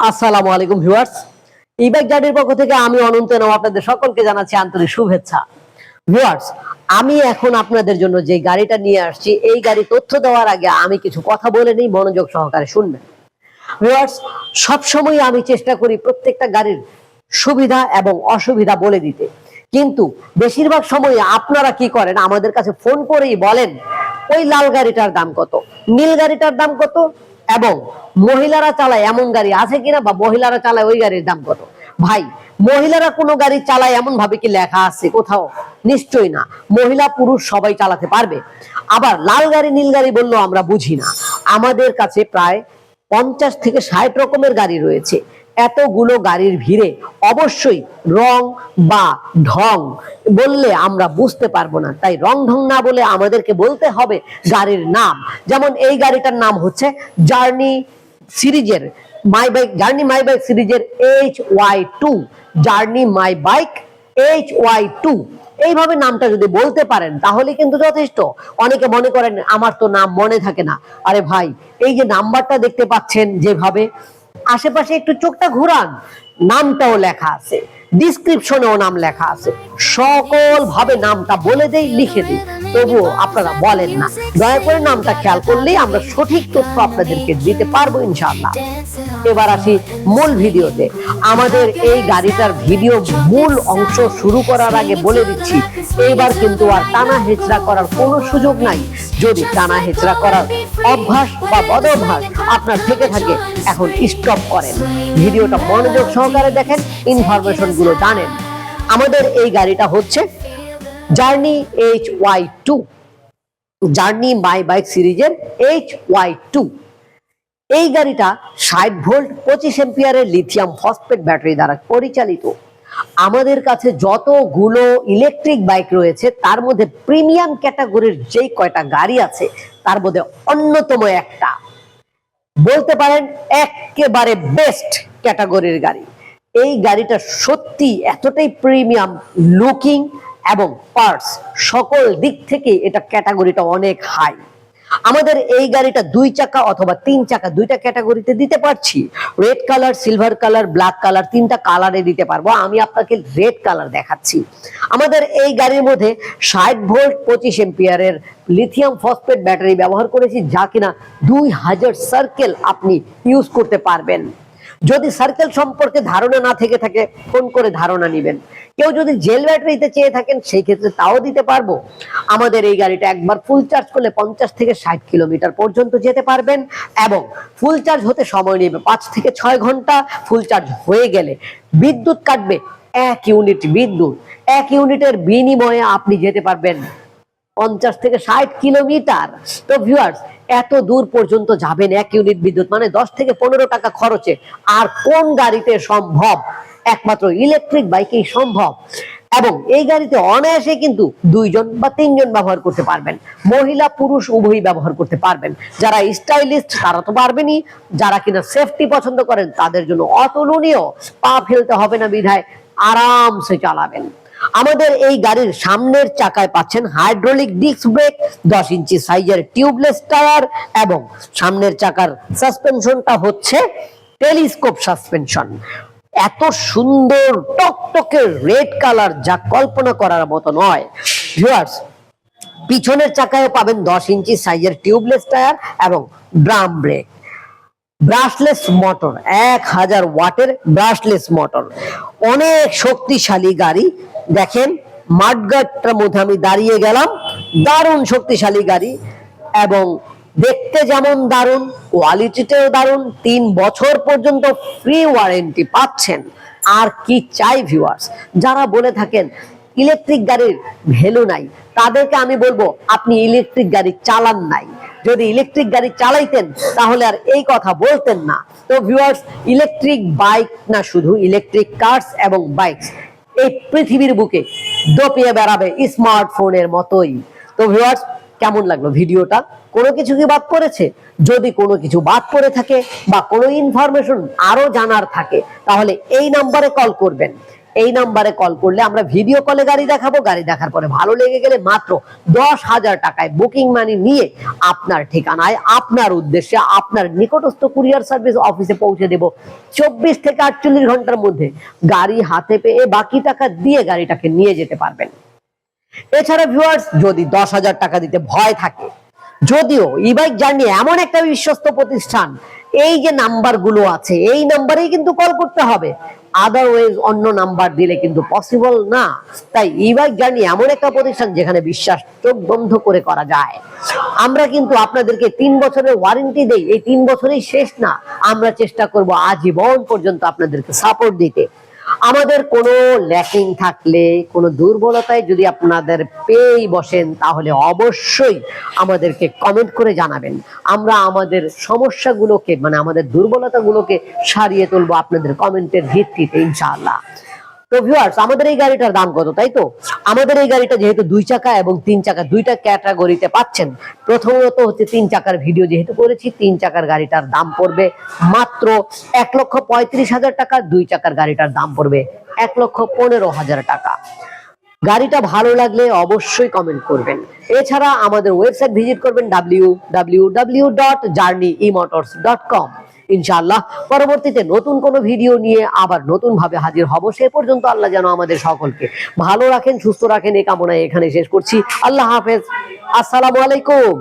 আসসালামু আলাইকুম viewers. E-bike গাড়ির পক্ষ থেকে আমি অনন্ত নাম আপনাদের সকলকে জানাচ্ছি আন্তরিক শুভেচ্ছা। ভিউয়ার্স, আমি এখন আপনাদের জন্য যে গাড়িটা নিয়ে আসছি, এই গাড়ি তথ্য দেওয়ার আগে আমি কিছু কথা বলে নেই, মনোযোগ সহকারে শুনবেন। ভিউয়ার্স, সবসময় আমি চেষ্টা করি প্রত্যেকটা গাড়ির সুবিধা এবং অসুবিধা বলে দিতে। কিন্তু বেশিরভাগ সময় আপনারা কি করেন, আমাদের কাছে ফোন করেই বলেন, ওই লাল গাড়িটার দাম কত? নীল গাড়িটার দাম কত? এবং মহিলারা চালায় এমন গাড়ি আছে কিনা বা মহিলারা চালায় ওই গাড়ির দাম কত? ভাই, মহিলারা কোনো গাড়ি চালায় এমন ভাবে কি লেখা আছে কোথাও? নিশ্চয়ই না। মহিলা, পুরুষ সবাই চালাতে পারবে। আবার লাল গাড়ি, নীল গাড়ি বললেও আমরা বুঝি না। আমাদের কাছে প্রায় পঞ্চাশ থেকে ষাট রকমের গাড়ি রয়েছে। এতগুলো গাড়ির ভিড়ে অবশ্যই রং বা ঢং বললে আমরা বুঝতে পারব না। তাই রং ঢং না বলে আমাদেরকে বলতে হবে গাড়ির নাম। যেমন এই গাড়িটার নাম হচ্ছে জার্নি সিরিজের my bike journey my bike সিরিজের H Y two journey my bike H Y two এইভাবে নামটা যদি বলতে পারেন, তাহলে কিন্তু যথেষ্ট। অনেকে মনে করেন, আমার তো নাম মনে থাকে না। আরে ভাই, এই যে নাম্বারটা দেখতে পাচ্ছেন যেভাবে আশেপাশে একটু চোখটা ঘুরান। নামটাও লেখা আছে। ডিসক্রিপশনেও নাম লেখা আছে। সকল ভাবে নামটা বলে দেই, লিখে দিই। তবুও আপনারা বলেন না। দয়া করে নামটা খেয়াল করলেই আমরা সঠিক তথ্য আপনাদেরকে দিতে পারব ইনশাআল্লাহ। এবার আসি মূল ভিডিওতে। আমাদের এই গাড়িটার ভিডিও মূল অংশ শুরু করার আগে বলে দিচ্ছি এইবার কিন্তু আর টানা হেচড়া করার কোনো সুযোগ নাই। যদি টানা হেচড়া করার অভ্যাস বা বদভ্যাস আপনার থেকে থাকে, এখন স্টপ করেন। ভিডিওটা মনোযোগ সহকারে দেখেন ইনফরমেশনগুলো জানেন। আমাদের এই গাড়িটা হচ্ছে journey H Y two journey my bike সিরিজের এইচ ওয়াই টু এই গাড়িটা ষাট ভোল্ট, পঁচিশ এম্পিয়ারের লিথিয়াম ফসফেট ব্যাটারি দ্বারা পরিচালিত। আমাদের কাছে যতগুলো ইলেকট্রিক বাইক রয়েছে, তার মধ্যে প্রিমিয়াম ক্যাটাগরির যেই কয়টা গাড়ি আছে, তার মধ্যে অন্যতম একটা। বলতে পারেন একেবারে বেস্ট ক্যাটাগরির গাড়ি। এই গাড়িটা সত্যি এতটাই প্রিমিয়াম লুকিং এবং পার্টস সকল দিক থেকে এটা ক্যাটাগরিটা অনেক হাই আমাদের এই গাড়িটা দুই চাকা অথবা তিন চাকা দুইটা ক্যাটাগরিতে দিতে পারছি। Red colour silver colour black colour তিনটা কালারে দিতে পারব। আমি আপনাকে রেড কালার দেখাচ্ছি। আমাদের এই গাড়ির মধ্যে ষাট ভোল্ট পঁচিশ এম্পিয়ারের লিথিয়াম ফসফেট ব্যাটারি ব্যবহার করেছি, যা কিনা দুই হাজার সার্কেল আপনি ইউজ করতে পারবেন। যদি সার্কেল সম্পর্কে ধারণা না থেকে থাকে, ফোন করে ধারণা নেবেন। কেউ যদি জেল ব্যাটারিতে চেয়ে থাকেন, সেই ক্ষেত্রে তাও দিতে পারব। আমাদের এই গাড়িটা একবার ফুল চার্জ করলে পঞ্চাশ থেকে ষাট কিলোমিটার পর্যন্ত যেতে পারবেন এবং ফুল চার্জ হতে সময় নেবে পাঁচ থেকে ছয় ঘণ্টা। ফুল চার্জ হয়ে গেলে বিদ্যুৎ কাটবে এক ইউনিট বিদ্যুৎ। এক ইউনিটের বিনিময়ে আপনি যেতে পারবেন পঞ্চাশ থেকে ষাট কিলোমিটার। তো ভিউয়ার্স এত দূর পর্যন্ত যাবেন এক ইউনিট বিদ্যুৎ মানে দশ থেকে পনেরো টাকা খরচে। আর কোন গাড়িতে সম্ভব? একমাত্র ইলেকট্রিক বাইকেই সম্ভব। এবং এই গাড়িতে অনায়াসে কিন্তু দুইজন বা তিনজন ব্যবহার করতে পারবেন। মহিলা, পুরুষ উভয়ই ব্যবহার করতে পারবেন। যারা স্টাইলিস্ট তারা তো পারবেনই। যারা কিনা সেফটি পছন্দ করেন, তাদের জন্য অতুলনীয়। পা ফেলতে হবে না বিধায় আরামসে চালাবেন। আমাদের এই গাড়ির সামনের চাকায় পাচ্ছেন হাইড্রোলিক ডিস্ক ব্রেক, দশ ইঞ্চি সাইজের টিউবলেস টায়ার এবং সামনের চাকার সাসপেনশনটা হচ্ছে টেলিস্কোপ সাসপেনশন। এত সুন্দর টকটকে রেড কালার যা কল্পনা করার মতো নয়। ভিউয়ার্স, পিছনের চাকায় পাবেন দশ ইঞ্চি সাইজের টিউবলেস টায়ার এবং ড্রাম ব্রেক। ব্রাশলেস মোটর এক হাজার ওয়াটের ব্রাশলেস মোটর অনেক শক্তিশালী গাড়ি। দেখেন মাঠগাটটার মধ্যে আমি দাঁড়িয়ে গেলাম। দারুণ শক্তিশালী গাড়ি এবং দেখতে যেমন দারুণ কোয়ালিটিতেও দারুণ। তিন বছর পর্যন্ত ফ্রি ওয়ারেন্টি পাচ্ছেন। আর কি চাই ভিউয়ার্স যারা বলে থাকেন ইলেকট্রিক গাড়ির ভ্যালু নাই। তাদেরকে আমি বলব, আপনি ইলেকট্রিক গাড়ি চালান নাই। যদি ইলেকট্রিক গাড়ি চালাইতেন, তাহলে আর এই কথা বলতেন না। তো ভিউয়ার্স ইলেকট্রিক বাইক না শুধু ইলেকট্রিক কার্স এবং বাইকস এই পৃথিবীর বুকে দপিয়ে বেড়াবে স্মার্টফোনের মতোই। তো ভিউয়ার্স কেমন লাগল ভিডিওটা? কোনো কিছু কি বাদ পড়েছে? যদি কোনো কিছু বাদ পড়ে থাকে বা কোনো ইনফরমেশন আরও জানার থাকে, তাহলে এই নাম্বারে কল করবেন। এই নাম্বারে কল করলে আমরা ভিডিও কলে গাড়ি দেখাবো, গাড়ি দেখার পরে ভালো লেগে গেলে মাত্র দশ হাজার টাকায় বুকিং মানি নিয়ে আপনার ঠিকানায়, আপনার উদ্দেশ্যে, আপনার নিকটস্থ কুরিয়ার সার্ভিস অফিসে পৌঁছে দেব। চব্বিশ থেকে আটচল্লিশ ঘণ্টার মধ্যে গাড়ি হাতে পেয়ে বাকি টাকা দিয়ে গাড়িটাকে নিয়ে যেতে পারবেন। এছাড়া ভিউয়ার্স যদি দশ হাজার টাকা দিতে ভয় থাকে, যদিও ই বাইক জার্নি এমন একটা বিশ্বস্ত প্রতিষ্ঠান এই যে নাম্বারগুলো আছে, এই নাম্বারে কিন্তু কল করতে হবে। আদারওয়াইজ অন্য নাম্বার দিলে কিন্তু পসিবল না। তাই ইবাই জার্নি এমন একটা প্রতিষ্ঠান যেখানে বিশ্বাস চোখ বন্ধ করে করা যায়। আমরা কিন্তু আপনাদেরকে তিন বছরের ওয়ারেন্টি দেই। এই তিন বছরেই শেষ না। আমরা চেষ্টা করব আজীবন পর্যন্ত আপনাদেরকে সাপোর্ট দিতে। আমাদের কোনো ল্যাকিং থাকলে, কোনো দুর্বলতায় যদি আপনাদের পেয়েই বসেন, তাহলে অবশ্যই আমাদেরকে কমেন্ট করে জানাবেন। আমরা আমাদের সমস্যাগুলোকে মানে আমাদের দুর্বলতাগুলোকে সারিয়ে তুলবো আপনাদের কমেন্টের ভিত্তিতে, ইনশাআল্লাহ। তো ভিউয়ার্স আমাদের এই গাড়িটার দাম কত, তাই তো? আমাদের এই গাড়িটা যেহেতু দুই চাকা এবং তিন চাকা দুইটা ক্যাটাগরিতে পাচ্ছেন, প্রথমত হচ্ছে তিন চাকার ভিডিও যেহেতু করেছি, তিন চাকার গাড়িটার দাম পড়বে মাত্র এক লক্ষ পঁয়ত্রিশ হাজার টাকা, দুই চাকার গাড়িটার দাম পড়বে এক লক্ষ পনেরো হাজার টাকা। গাড়িটা ভালো লাগলে অবশ্যই কমেন্ট করবেন। এছাড়া আমাদের ওয়েবসাইট ভিজিট করবেন W W W dot journey E motors dot com ইনশাআল্লাহ। পরবর্তীতে নতুন কোনো ভিডিও নিয়ে আবার নতুন ভাবে হাজির হব। সে পর্যন্ত আল্লাহ যেন আমাদের সকলকে ভালো রাখেন, সুস্থ রাখেন। এই কামনায় এখানে শেষ করছি। আল্লাহ হাফেজ। আসসালামু আলাইকুম।